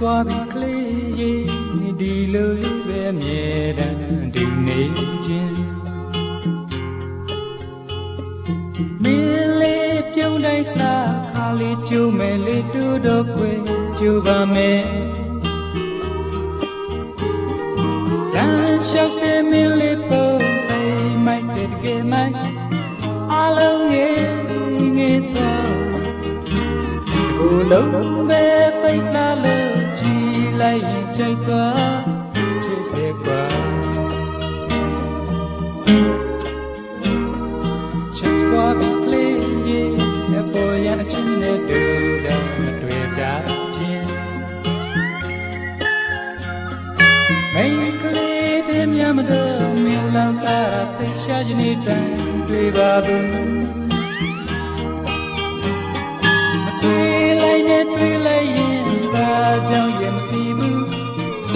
သွားပြီကလေးရေဒီလိုလေးပဲအမြဲတမ်းဒီနေချင်းမင်းလေးပြုံးတိုင်းလှခါလေးကျိုးမယ်လေးတူတော့ခွေကျိုးပါမယ်လမ်းလျှောက်တဲ့မင်းလေးပုံလေးမိုက်တဲ့တကယ်မိုက်အလုံးငယ်ငယ်သွားကိုယ်လုံးပဲသိလာလို့ကြည် လိုက်ရင်ကြိုက်သွားချစ်တယ်ကွာချစ်သွားပြီကလေးရေအပေါ်ရအချင်းနဲ့တူတာတွေ့တာချင်းမိန်းကလေးတွေမြတ်မတော်မြင်လောင်တာသိရှာခြင်းနဲ့တန်တွေ့ပါဘူးတွေ့လိုက်နဲ့တွေ့လိုက်ရင်ဘာကြောင့်ရင်မသိဘူး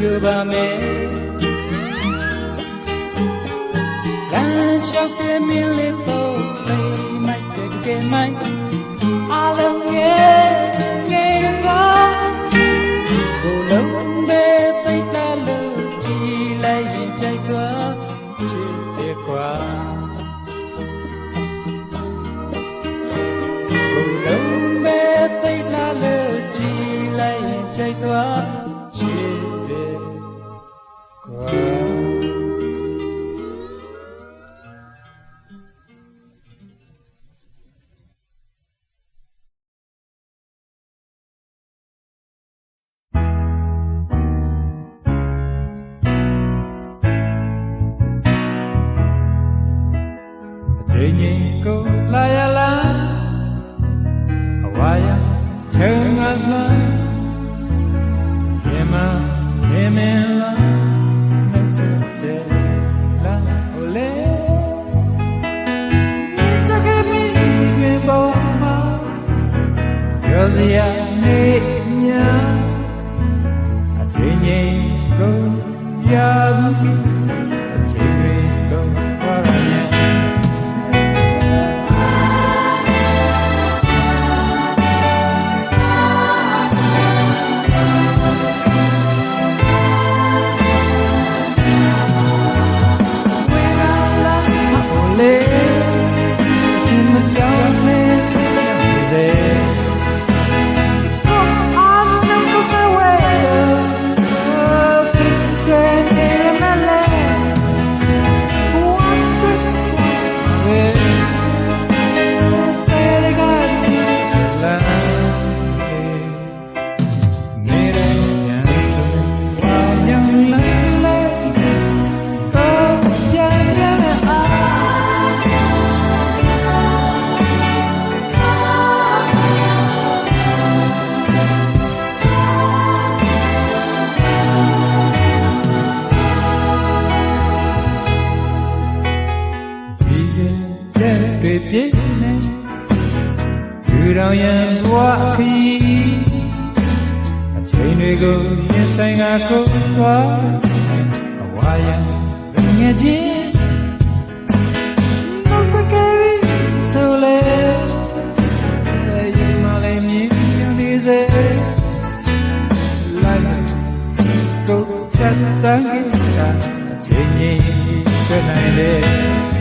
မြင်နဲ့မမြင်နဲ့တော့မြင်ချစ် ရော သူတော်ရန်ဘဝခီးအချိန်တွေကိုရင်ဆိုင်ကကိုသွားအဝါရန်ငယ်ချင်းနောက်စကယ်ဆိုလေရင်မလေးမြင်ဒီစေလိုက်ကိုချက်တန်းကအချိန်ကြီးတွေ့နိုင်တယ်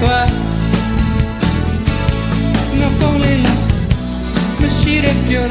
ခွဲသွားငါဖုန်းလေးလက်စမရှိတဲ့ပြော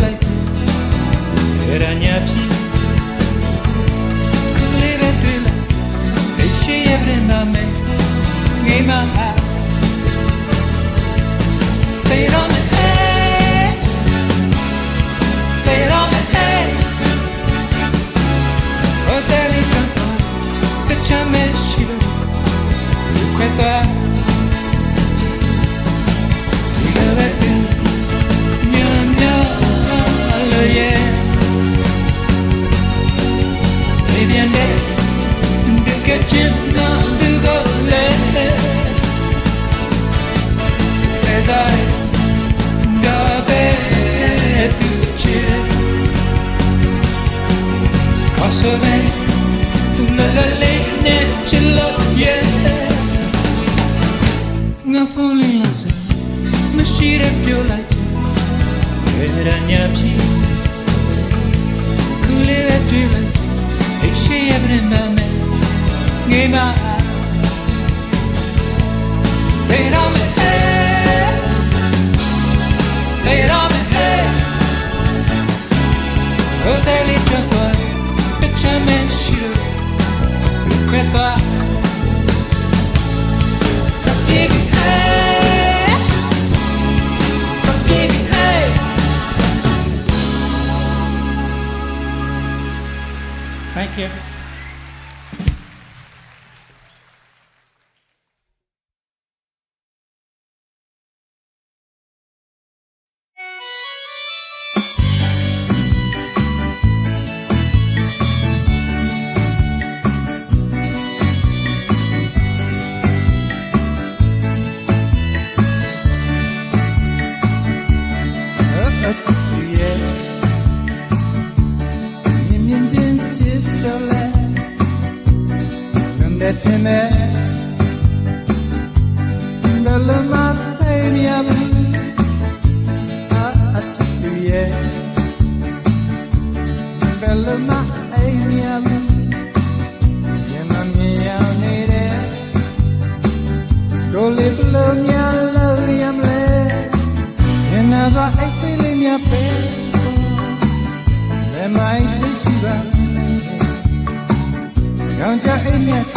Nga falling lasa, mashira pyo like ရညာပြီကူလေးပဲတွေ့လိုက်အိရှိရတဲ့ နာမည်ငေးမဘယ်တော့မဟဲဘယ်တော့မဟဲဟိုတယ်လေးတော့တချမ်းမရှိလို့ခွဲသွား Forgive Thank you. ချင်းနဲ့ဘယ်လိုမှထိုင်ရဘူးအတူရဲ့ဘယ်လိုမှအိမ်ရဘူးညမမြင်ရနေတဲ့ကိုလေးဘယ်လိုများလို့ရမလဲ And as I exhale in your face, let my sense you run. Don't you in your run? It's never till it. Luna, go you keep it,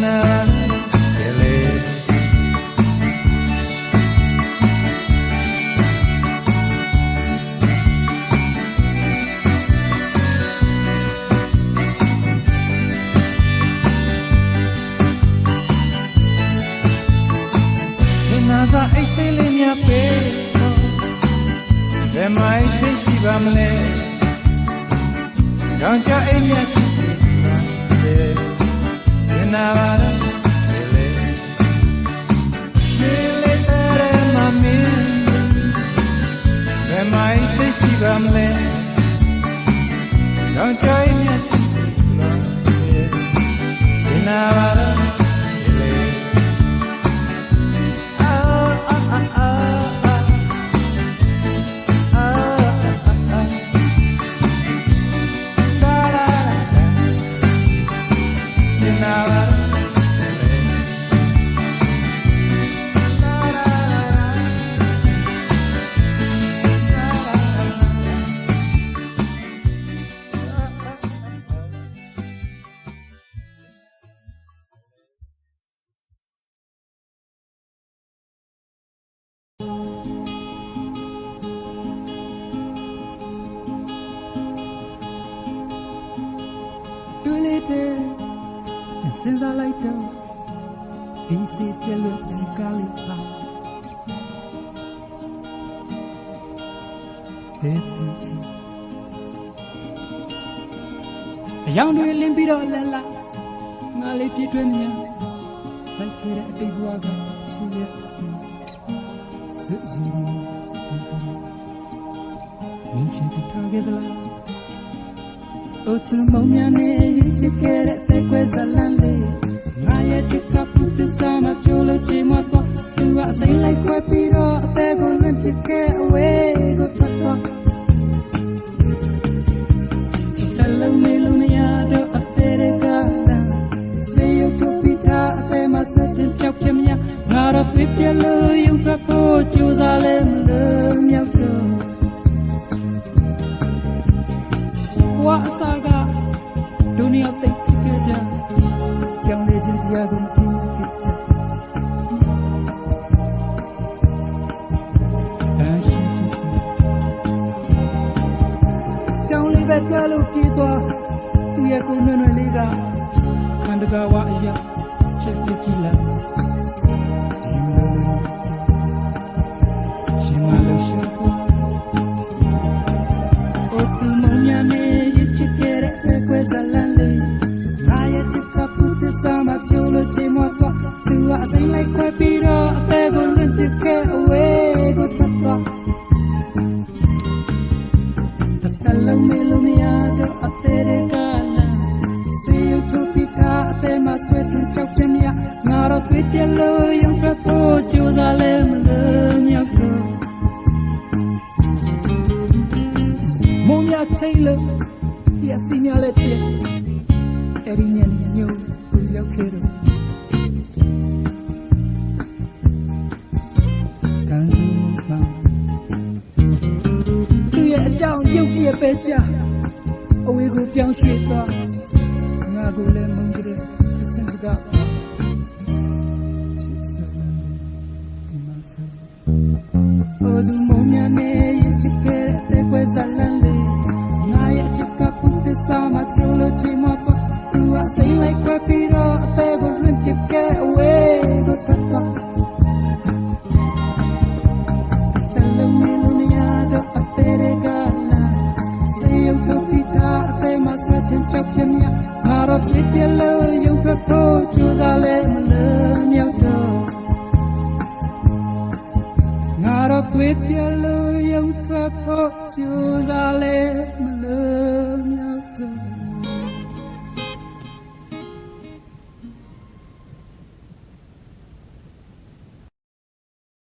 En la chile. ရှင်နာစာအိတ်စိတ်လေးများပေးတော့ဘယ်မှာအိတ်စိတ်ရှိပါမလဲကြောင်ကြအိတ်မြတ်ချစ်ပြီးပါစေ ရှင်နာပါတော့စေ လေးတဲ့စဉ်းစားလိုက်တော့ဒီစိတ်ကလေးချီကလေးပါတဲ့ပြချီအယောင်တွေလင်းပြီးတော့လဲလာငါလေးပြည့်တွဲမြန်လိုက်ခဲ့တဲ့အတိတ်ဘဝကချစ်ရစီစစ်စီမင်းချစ်ထားခဲ့သလားအိုသူမုံညာ နေရင်ချစ်ခဲ့တဲ့ကွယ်ဇလန်လေးငါရဲ့ချစ်ကပူတစားမချိုးလို့ချေမတော့သူကအစိမ့်လိုက်ခွဲပြီးတော့အသေးကိုလွင့်ပြခဲ့အဝေးကိုထွက်တော့တလုံးနေလုံးမရတော့အသေးကလာစေယုတ်ထုတ်ပြီးသားအ သေးမဆက်တင်ပြောက်ပြမရငါတော့တွေ့ပြလို့ယုံထွက်ဖို့ကြိုးစားလဲမလို့မြောက်တော့ဘဝအစားကဒုနီယာသိချစ်ကြကြောင်လေးချင်းတရားကိုပြုခဲ့ကြအရှိချစ်စကြောင်လေးပဲတွားလို့ပြေးသွားသူရဲ့ကိုယ်နွယ်နွယ်လေးကခန္ဓာကဝအရာချက်ပြကြည့်လာရှ te ma swe tu chok chen ya Nga ro tui pye lo yung pra po chu za le me lo myak to မုံမြချိတ်လို့ပြစီမြလည်းပြအဲ့ဒီညနေညို့ကိုရောက်ခဲ့တော့ကန်စုံမှာသူရဲ့အကြောင်းရုပ်တရက်ပဲကြာအဝေးကိုပြောင်းရွှေ့သွားငါကိုလည်းမုန်းကြတဲ့ အစင်စကားချ